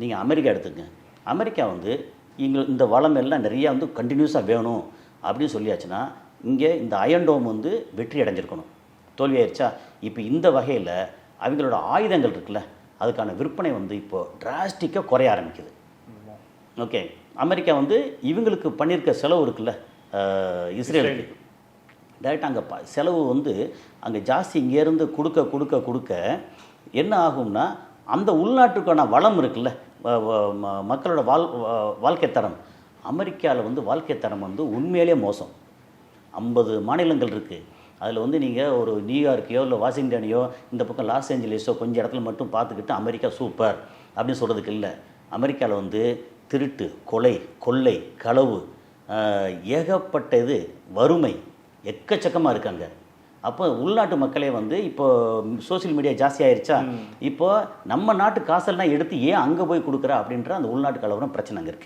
நீங்கள் அமெரிக்கா எடுத்துக்கங்க அமெரிக்கா வந்து இங்கே இந்த வளம் எல்லாம் நிறையா வந்து கண்டினியூஸாக வேணும் அப்படின்னு சொல்லியாச்சுன்னா இங்கே இந்த அயன்டோம் வந்து வெற்றி அடைஞ்சிருக்கணும். தோல்வி ஆயிடுச்சா இப்போ இந்த வகையில் அவங்களோட ஆயுதங்கள் இருக்குல்ல அதுக்கான விற்பனை வந்து இப்போ டிராஸ்டிக்காக குறைய ஆரம்பிக்குது. ஓகே. அமெரிக்கா வந்து இவங்களுக்கு பண்ணியிருக்க செலவு இருக்குல்ல இஸ்ரேலுக்கு. டைரெக்டாக அங்கே ப செலவு வந்து அங்கே ஜாஸ்தி இங்கேருந்து கொடுக்க கொடுக்க கொடுக்க என்ன ஆகும்னா அந்த உள்நாட்டுக்கான வளம் இருக்குல்ல ம- மக்களோட வாழ் வாழ்க்கை தரம். அமெரிக்காவில் வந்து வாழ்க்கை தரம் வந்து உண்மையிலே மோசம். ஐம்பது மாநிலங்கள் இருக்குது அதில் வந்து நீங்கள் ஒரு நியூயார்க்கையோ இல்லை வாஷிங்டனையோ இந்த பக்கம் லாஸ் ஏஞ்சலிஸோ கொஞ்சம் இடத்துல மட்டும் பார்த்துக்கிட்டு அமெரிக்கா சூப்பர் அப்படின்னு சொல்கிறதுக்கு இல்லை. அமெரிக்காவில் வந்து திருட்டு கொலை கொள்ளை களவு ஏகப்பட்ட இது வறுமை எக்கச்சக்கமாக இருக்காங்க. அப்போ உள்நாட்டு மக்களே வந்து இப்போ சோஷியல் மீடியா ஜாஸ்தி ஆயிருச்சா இப்போ நம்ம நாட்டு காசெல்லாம் எடுத்து ஏன் அங்கே போய் கொடுக்குற அப்படின்ற அந்த உள்நாட்டு கலவரம் பிரச்சனை அங்கே இருக்குது